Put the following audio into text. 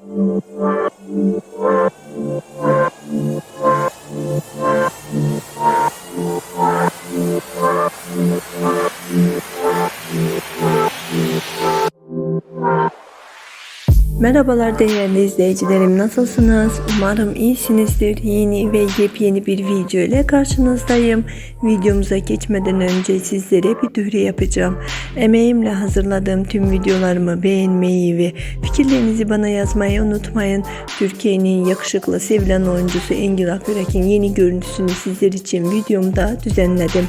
Thank you. Merhabalar değerli izleyicilerim nasılsınız? Umarım iyisinizdir. Yeni ve yepyeni bir video ile karşınızdayım. Videomuza geçmeden önce sizlere bir duyuru yapacağım. Emeğimle hazırladığım tüm videolarımı beğenmeyi ve fikirlerinizi bana yazmayı unutmayın. Türkiye'nin yakışıklı sevilen oyuncusu Engin Akürek'in yeni görüntüsünü sizler için videomda düzenledim.